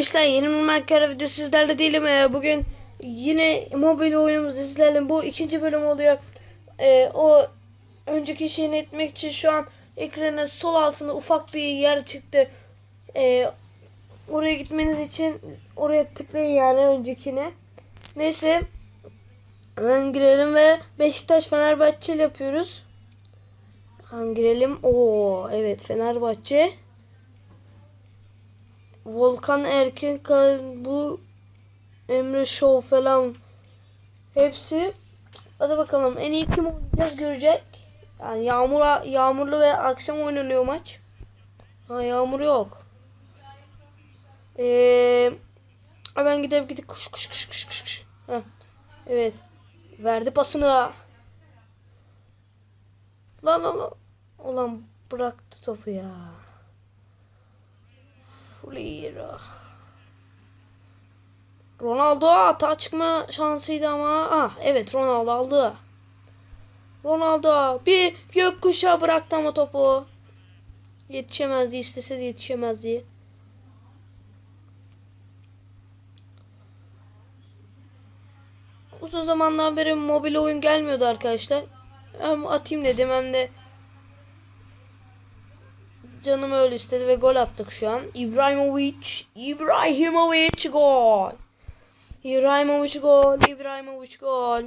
işler yeni bir Minecraft video sizlerle değilim. Ee, Bugün yine mobil oyunumuz sizlerle bu ikinci bölüm oluyor. Ee, o önceki şeyini etmek için şu an ekranın sol altında ufak bir yer çıktı. Ee, oraya gitmeniz için oraya tıklayın yani öncekine. Neyse hemen girelim ve Beşiktaş Fenerbahçe yapıyoruz. Hemen girelim. Oo evet Fenerbahçe. Volkan Erkin bu Emre Show falan hepsi hadi bakalım en iyi kim oynayacağız görecek. Yani yağmur yağmurlu ve akşam oynanıyor maç. Ha yağmur yok. Ee, hemen gidip gidip kuş kuş kuş kuş kuş. kuş. Evet. Verdi pasını. Lan lan lan. Ulan bıraktı topu ya. Flira. Ronaldo hata çıkma şansıydı ama ah evet Ronaldo aldı. Ronaldo bir gökkuşağı bıraktı ama topu. Yetişemezdi istese de yetişemezdi. Uzun zamandan beri mobil oyun gelmiyordu arkadaşlar. Hem atayım dedim hem de Canım öyle istedi ve gol attık şu an. İbrahimovic, İbrahimovic gol. İbrahimovic gol, İbrahimovic gol.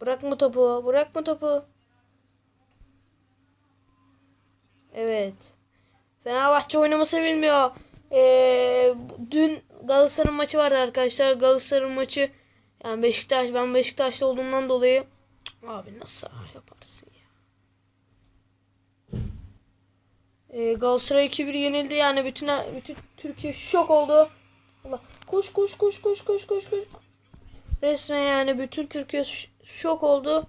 Bırakma topu, bırakma topu. Evet. Fenerbahçe oynaması bilmiyor. Ee, dün Galatasaray'ın maçı vardı arkadaşlar. Galatasaray'ın maçı yani Beşiktaş ben Beşiktaş'ta olduğumdan dolayı abi nasıl yaparsın ya. Ee, Galatasaray 2-1 yenildi yani bütün bütün Türkiye şok oldu. Allah koş koş koş koş koş koş koş. Resmen yani bütün Türkiye şok oldu.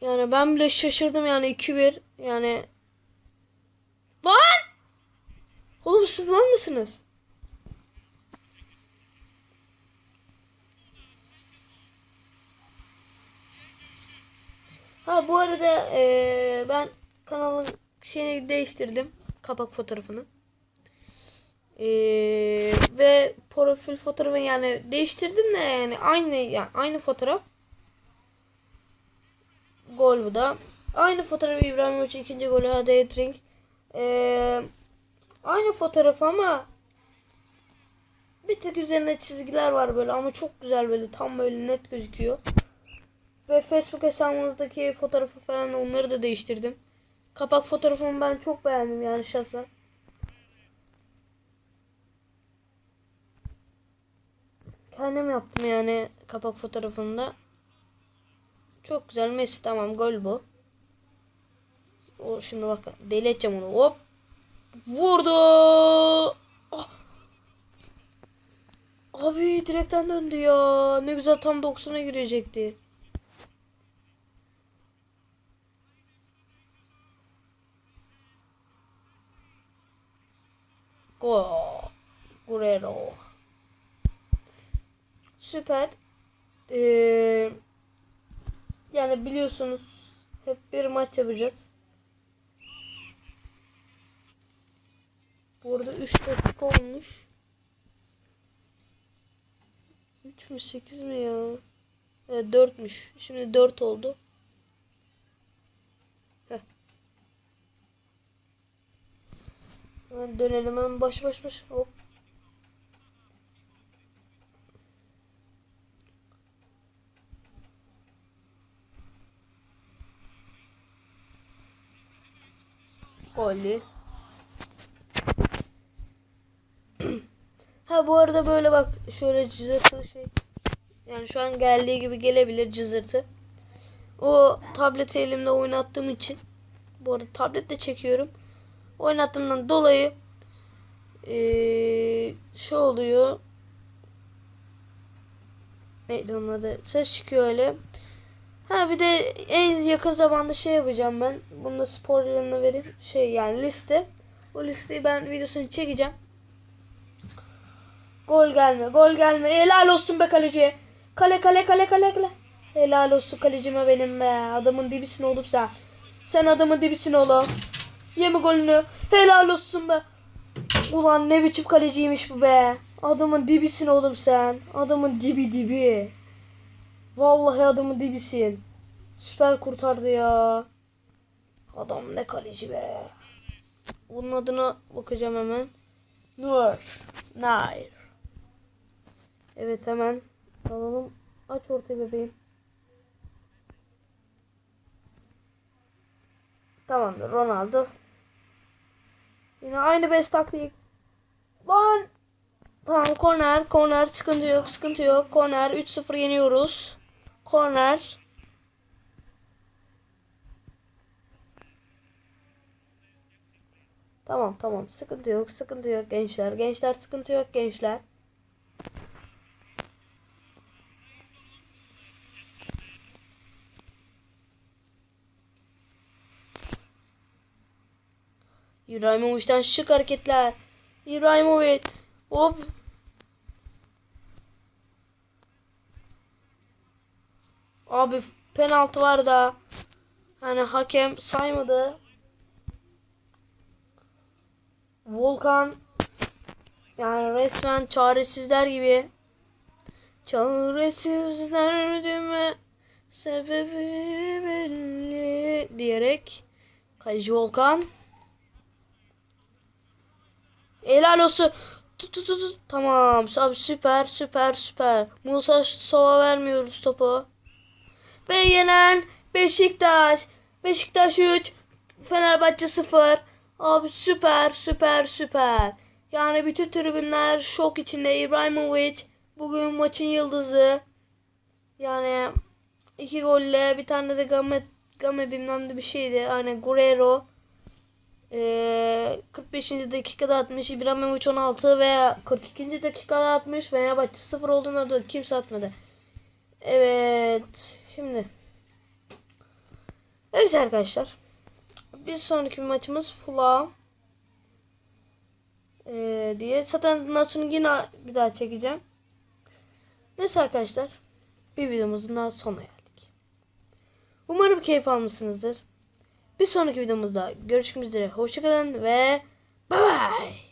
Yani ben bile şaşırdım yani 2-1 yani Lan! Oğlum siz mal mısınız? Ha bu arada eee, ben kanalın şeyini değiştirdim. Kapak fotoğrafını. Eee, ve profil fotoğrafını yani değiştirdim de yani aynı yani aynı fotoğraf. Gol bu da. Aynı fotoğrafı İbrahimovic ikinci golü hadi hat-trick. Eee Aynı fotoğraf ama bir tek üzerinde çizgiler var böyle ama çok güzel böyle tam böyle net gözüküyor. Ve Facebook hesabımızdaki fotoğrafı falan onları da değiştirdim. Kapak fotoğrafımı ben çok beğendim yani şahsen. Kendim yaptım yani kapak fotoğrafında. Çok güzel Messi tamam gol bu. O şimdi bak deli edeceğim onu. Hop Vurdu. Ah. Abi direkten döndü ya. Ne güzel tam 90'a girecekti. Gol. Guerrero. Süper. Ee, yani biliyorsunuz hep bir maç yapacağız. Bu arada 3 dakika olmuş. 3 mü 8 mi ya? Evet 4'müş. Şimdi 4 oldu. Heh. Hemen dönelim hemen baş baş baş. Hop. Gol Ha bu arada böyle bak şöyle cızırtı şey. Yani şu an geldiği gibi gelebilir cızırtı. O tableti elimde oynattığım için. Bu arada tabletle çekiyorum. Oynattığımdan dolayı ee, şu oluyor. Neydi onun adı? Ses çıkıyor öyle. Ha bir de en yakın zamanda şey yapacağım ben. Bunu da spoilerını vereyim. Şey yani liste. O listeyi ben videosunu çekeceğim. Gol gelme. Gol gelme. Helal olsun be kaleci. Kale kale kale kale kale. Helal olsun kalecime benim be. Adamın dibisin oğlum sen. Sen adamın dibisin oğlum. Yeme golünü. Helal olsun be. Ulan ne biçim kaleciymiş bu be. Adamın dibisin oğlum sen. Adamın dibi dibi. Vallahi adamın dibisin. Süper kurtardı ya. Adam ne kaleci be. Bunun adına bakacağım hemen. Nur. Nair. Evet hemen alalım. Aç ortaya bebeğim. Tamamdır Ronaldo. Yine aynı best taktik. Lan. Tamam korner. Korner sıkıntı yok. Sıkıntı yok. Korner 3-0 yeniyoruz. Korner. Tamam tamam sıkıntı yok sıkıntı yok gençler gençler sıkıntı yok gençler. İbrahimovic'den şık hareketler. İbrahimovic. Hop. Abi penaltı var da. Hani hakem saymadı. Volkan yani resmen çaresizler gibi. Çaresizler düme sebebi belli diyerek Kaleci Volkan Helal olsun. Tut tut tut. Tamam. Abi süper süper süper. Musa Sova vermiyoruz topu. Ve yenen Beşiktaş. Beşiktaş 3. Fenerbahçe 0. Abi süper süper süper. Yani bütün tribünler şok içinde. İbrahimovic bugün maçın yıldızı. Yani iki golle bir tane de Game, Game bilmem ne bir şeydi. Hani Guerrero. Ee, 45. dakikada atmış İbrahimovic 16 veya 42. dakikada atmış Fenerbahçe 0 olduğunda da kimse atmadı. Evet. Şimdi. Evet arkadaşlar. Bir sonraki maçımız Fulham. Ee, diye. Zaten sonra yine bir daha çekeceğim. Neyse arkadaşlar. Bir videomuzun daha sonuna geldik. Umarım keyif almışsınızdır. Bir sonraki videomuzda görüşmek üzere. Hoşçakalın ve bay bay.